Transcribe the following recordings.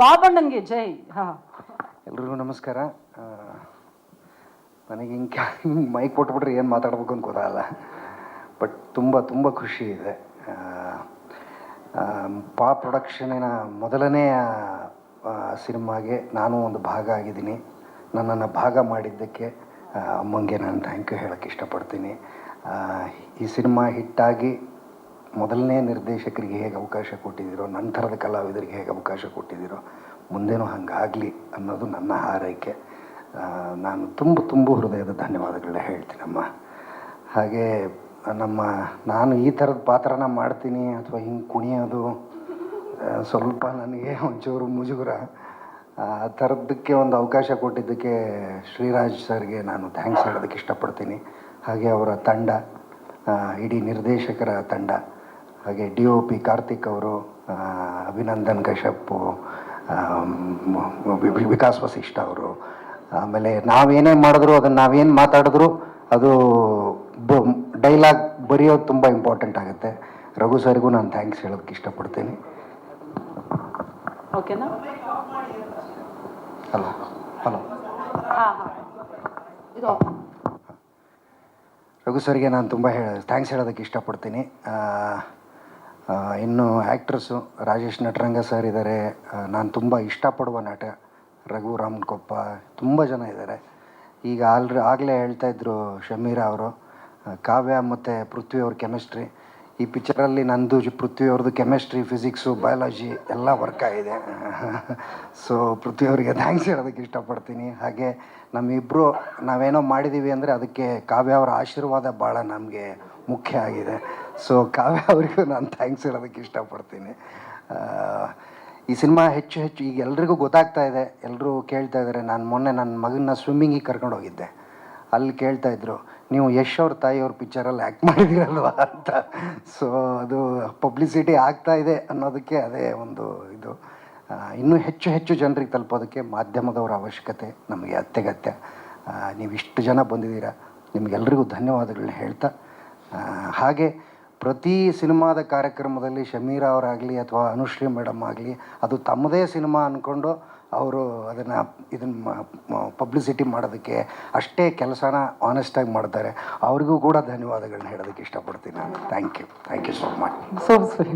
ಬಾಬಣ್ಣಂಗೆ ಜೈ. ಹಾ. ಎಲ್ರಿಗೂ ನಮಸ್ಕಾರ. ನನಗೆ ಹಿಂಗೆ ಹಿಂಗೆ ಮೈಕ್ ಕೊಟ್ಬಿಟ್ರೆ ಏನು ಮಾತಾಡ್ಬೇಕು ಅಂತ ಗೊತ್ತಾಗಲ್ಲ. ಬಟ್ ತುಂಬ ತುಂಬ ಖುಷಿ ಇದೆ. ಪಾ ಪ್ರೊಡಕ್ಷನಿನ ಮೊದಲನೇ ಆ, ಸಿನಿಮಾಗೆ ನಾನು ಒಂದು ಭಾಗ ಆಗಿದ್ದೀನಿ. ನನ್ನನ್ನು ಭಾಗ ಮಾಡಿದ್ದಕ್ಕೆ ಅಮ್ಮಂಗೆ ನಾನು ಥ್ಯಾಂಕ್ ಯು ಹೇಳೋಕ್ಕೆ ಇಷ್ಟಪಡ್ತೀನಿ. ಈ ಸಿನಿಮಾ ಹಿಟ್ಟಾಗಿ ಮೊದಲನೇ ನಿರ್ದೇಶಕರಿಗೆ ಹೇಗೆ ಅವಕಾಶ ಕೊಟ್ಟಿದ್ದೀರೋ, ನಂತರದ ಕಲಾವಿದರಿಗೆ ಹೇಗೆ ಅವಕಾಶ ಕೊಟ್ಟಿದ್ದೀರೋ, ಮುಂದೇನೂ ಹಂಗಾಗಲಿ ಅನ್ನೋದು ನನ್ನ ಹಾರೈಕೆ. ನಾನು ತುಂಬ ತುಂಬ ಹೃದಯದ ಧನ್ಯವಾದಗಳನ್ನ ಹೇಳ್ತೀನಮ್ಮ. ಹಾಗೆ ನಮ್ಮ, ನಾನು ಈ ಥರದ ಪಾತ್ರನ ಮಾಡ್ತೀನಿ ಅಥವಾ ಹಿಂಗೆ ಕುಣಿಯೋದು ಸ್ವಲ್ಪ ನನಗೆ ಒಂಚೂರು ಮುಜುಗುರ. ಆ, ಥರದ್ದಕ್ಕೆ ಒಂದು ಅವಕಾಶ ಕೊಟ್ಟಿದ್ದಕ್ಕೆ ಶ್ರೀರಾಜ್ ಸರ್ಗೆ ನಾನು ಥ್ಯಾಂಕ್ಸ್ ಹೇಳೋದಕ್ಕೆ ಇಷ್ಟಪಡ್ತೀನಿ. ಹಾಗೆ ಅವರ ತಂಡ ಇಡೀ ನಿರ್ದೇಶಕರ ತಂಡ. ಹಾಗೆ ಡಿ ಒ ಪಿ ಕಾರ್ತಿಕ್ ಅವರು ಅಭಿನಂದನ್ ಕಶ್ಯಪ್ ವಿಕಾಸ್ ವಸಿಷ್ಠ ಅವರು. ಆಮೇಲೆ ನಾವೇನೇ ಮಾಡಿದ್ರು ಅದನ್ನು ನಾವೇನು ಮಾತಾಡಿದ್ರು ಅದು ಡೈಲಾಗ್ ಬರೆಯೋದು ತುಂಬ ಇಂಪಾರ್ಟೆಂಟ್ ಆಗುತ್ತೆ. ರಘು ಸರ್ಗೂ ನಾನು ಥ್ಯಾಂಕ್ಸ್ ಹೇಳೋದಕ್ಕೆ ಇಷ್ಟಪಡ್ತೀನಿ. ಓಕೆನಾ ಹಲೋ ಹಲೋ. ರಘು ಸರ್ಗೆ ನಾನು ತುಂಬ ಹೇಳ ಥ್ಯಾಂಕ್ಸ್ ಹೇಳೋದಕ್ಕೆ ಇಷ್ಟಪಡ್ತೀನಿ. ಇನ್ನು ಆ್ಯಕ್ಟ್ರಸ್ಸು ರಾಜೇಶ್ ನಟರಂಗ ಸರ್ ಇದ್ದಾರೆ ನಾನು ತುಂಬ ಇಷ್ಟಪಡುವ ನಟ ರಘು ರಾಮನ್ಕೊಪ್ಪ ತುಂಬ ಜನ ಇದ್ದಾರೆ ಈಗ ಆಲ್ರೆ, ಆಗಲೇ ಹೇಳ್ತಾ ಇದ್ರು ಶಮೀರ ಅವರು. ಕಾವ್ಯ ಮತ್ತು ಪೃಥ್ವಿ ಅವ್ರ ಕೆಮಿಸ್ಟ್ರಿ ಈ ಪಿಕ್ಚರಲ್ಲಿ ನಂದು ಪೃಥ್ವಿ ಅವ್ರದ್ದು ಕೆಮಿಸ್ಟ್ರಿ ಫಿಸಿಕ್ಸು ಬಯಾಲಜಿ ಎಲ್ಲ ವರ್ಕ್ ಆಗಿದೆ. ಸೊ ಪೃಥ್ವಿ ಅವರಿಗೆ ಥ್ಯಾಂಕ್ಸ್ ಹೇಳೋದಕ್ಕೆ ಇಷ್ಟಪಡ್ತೀನಿ. ಹಾಗೆ ನಮ್ಮಿಬ್ಬರು ನಾವೇನೋ ಮಾಡಿದ್ದೀವಿ ಅಂದರೆ ಅದಕ್ಕೆ ಕಾವ್ಯ ಅವರ ಆಶೀರ್ವಾದ ಭಾಳ ನಮಗೆ ಮುಖ್ಯ ಆಗಿದೆ. ಸೊ ಕಾವ್ಯ ಅವರಿಗೂ ನಾನು ಥ್ಯಾಂಕ್ಸ್ ಹೇಳೋದಕ್ಕೆ ಇಷ್ಟಪಡ್ತೀನಿ. ಈ ಸಿನಿಮಾ ಹೆಚ್ಚು ಹೆಚ್ಚು ಈಗ ಎಲ್ರಿಗೂ ಗೊತ್ತಾಗ್ತಾ ಇದೆ. ಎಲ್ಲರೂ ಕೇಳ್ತಾ ಇದ್ದಾರೆ ನಾನು ಮೊನ್ನೆ ನನ್ನ ಮಗನ ಸ್ವಿಮ್ಮಿಂಗಿಗೆ ಕರ್ಕೊಂಡು ಹೋಗಿದ್ದೆ. ಅಲ್ಲಿ ಕೇಳ್ತಾ ಇದ್ರು, ನೀವು ಯಶ್ ಅವ್ರ ತಾಯಿಯವ್ರ ಪಿಕ್ಚರಲ್ಲಿ ಆ್ಯಕ್ಟ್ ಮಾಡಿದಿರಲ್ವಾ ಅಂತ. ಸೊ ಅದು ಪಬ್ಲಿಸಿಟಿ ಆಗ್ತಾ ಇದೆ ಅನ್ನೋದಕ್ಕೆ ಅದೇ ಒಂದು ಇದು. ಇನ್ನೂ ಹೆಚ್ಚು ಹೆಚ್ಚು ಜನರಿಗೆ ತಲುಪೋದಕ್ಕೆ ಮಾಧ್ಯಮದವರ ಅವಶ್ಯಕತೆ ನಮಗೆ ಅತ್ಯಗತ್ಯ. ನೀವು ಇಷ್ಟು ಜನ ಬಂದಿದ್ದೀರಾ, ನಿಮಗೆಲ್ರಿಗೂ ಧನ್ಯವಾದಗಳನ್ನ ಹೇಳ್ತಾ ಹಾಗೆ ಪ್ರತಿ ಸಿನಿಮಾದ ಕಾರ್ಯಕ್ರಮದಲ್ಲಿ ಶಮೀರ ಅವರಾಗಲಿ ಅಥವಾ ಅನುಶ್ರೀ ಮೇಡಮ್ ಆಗಲಿ ಅದು ತಮ್ಮದೇ ಸಿನಿಮಾ ಅಂದ್ಕೊಂಡು ಅವರು ಅದನ್ನು ಇದನ್ನು ಪಬ್ಲಿಸಿಟಿ ಮಾಡೋದಕ್ಕೆ ಅಷ್ಟೇ ಕೆಲಸನ ಆನೆಸ್ಟಾಗಿ ಮಾಡ್ತಾರೆ. ಅವ್ರಿಗೂ ಕೂಡ ಧನ್ಯವಾದಗಳನ್ನ ಹೇಳೋದಕ್ಕೆ ಇಷ್ಟಪಡ್ತೀನಿ ನಾನು. Thank you thank you so much so ಸರಿ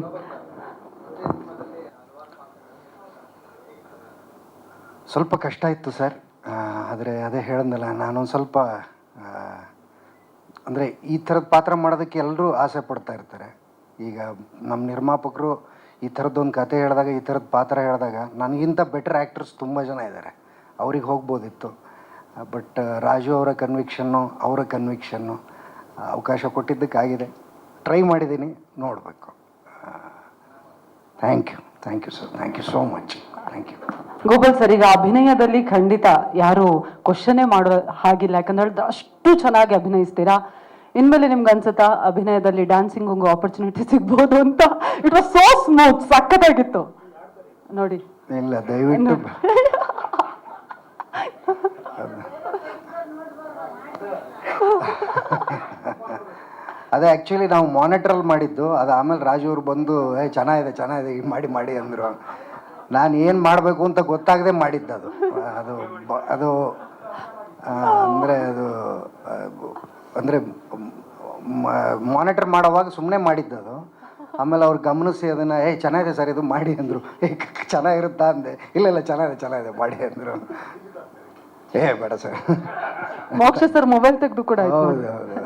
ಸ್ವಲ್ಪ ಕಷ್ಟ ಇತ್ತು ಸರ್. ಆದರೆ ಅದೇ ಹೇಳಿದ್ನಲ್ಲ ನಾನೊಂದು ಸ್ವಲ್ಪ ಅಂದರೆ ಈ ಥರದ ಪಾತ್ರ ಮಾಡೋದಕ್ಕೆ ಎಲ್ಲರೂ ಆಸೆ ಪಡ್ತಾ ಇರ್ತಾರೆ. ಈಗ ನಮ್ಮ ನಿರ್ಮಾಪಕರು ಈ ಥರದ್ದೊಂದು ಕತೆ ಹೇಳಿದಾಗ, ಈ ಥರದ ಪಾತ್ರ ಹೇಳಿದಾಗ ನನಗಿಂತ ಬೆಟರ್ ಆ್ಯಕ್ಟರ್ಸ್ ತುಂಬ ಜನ ಇದ್ದಾರೆ ಅವ್ರಿಗೆ ಹೋಗ್ಬೋದಿತ್ತು. ಬಟ್ ರಾಜು ಅವರ ಕನ್ವಿಕ್ಷನ್ನು ಅವರ ಕನ್ವಿಕ್ಷನ್ನು ಅವಕಾಶ ಕೊಟ್ಟಿದ್ದಕ್ಕಾಗಿದೆ. ಟ್ರೈ ಮಾಡಿದ್ದೀನಿ ನೋಡಬೇಕು. Thank you thank you sir thank you so much thank you Gopal sir, ಈಗ ಅಭಿನಯದಲ್ಲಿ ಖಂಡಿತ ಯಾರು ಕ್ವಶನೇ ಮಾಡೋ ಹಾಗಿಲ್ಲ. ಯಾಕಂದ್ರೆ ಅಷ್ಟು ಚೆನ್ನಾಗಿ ಅಭಿನಯಿಸ್ತೀರಾ? ಇನ್ಮೇಲೆ ನಿಮ್ಗೆ ಅನ್ಸುತ್ತಾ, ಅಭಿನಯದಲ್ಲಿ ಡ್ಯಾನ್ಸಿಂಗ್ ಒಂದು ಆಪರ್ಚುನಿಟಿ ಸಿಗ್ಬೋದು ಅಂತ? ಇಟ್ ವಾಸ್ ಸೋ ಸ್ಮೂತ್ ಸಕ್ಕತ್ತಾಗಿತ್ತು ನೋಡಿ. ಇಲ್ಲ, ದಯವಿಟ್ಟು ಅದೇ ಆ್ಯಕ್ಚುಲಿ ನಾವು ಮಾನಿಟ್ರಲ್ಲಿ ಮಾಡಿದ್ದು. ಅದು ಆಮೇಲೆ ರಾಜು ಅವ್ರು ಬಂದು, ಏ, ಚೆನ್ನಾಗಿದೆ ಚೆನ್ನಾಗಿದೆ ಈಗ ಮಾಡಿ ಮಾಡಿ ಅಂದರು. ನಾನು ಏನು ಮಾಡಬೇಕು ಅಂತ ಗೊತ್ತಾಗದೆ ಮಾಡಿದ್ದು ಅದು ಅದು ಅದು ಅಂದರೆ ಅದು ಅಂದರೆ ಮಾನಿಟರ್ ಮಾಡೋವಾಗ ಸುಮ್ಮನೆ ಮಾಡಿದ್ದು ಅದು ಆಮೇಲೆ ಅವ್ರು ಗಮನಿಸಿ ಅದನ್ನು ಏಯ್ ಚೆನ್ನಾಗಿದೆ ಸರ್ ಇದು ಮಾಡಿ ಅಂದರು. ಏ ಚೆನ್ನಾಗಿರುತ್ತಾ? ಅಂದೆ. ಇಲ್ಲ ಇಲ್ಲ ಚೆನ್ನಾಗಿದೆ ಚೆನ್ನಾಗಿದೆ ಮಾಡಿ ಅಂದರು. ಏ ಬೇಡ ಸರ್. ಮೋಕ್ಷ ಸರ್ ಮೊಬೈಲ್ ತೆಗೆದು ಕೂಡ ಹೌದು ಹೌದು.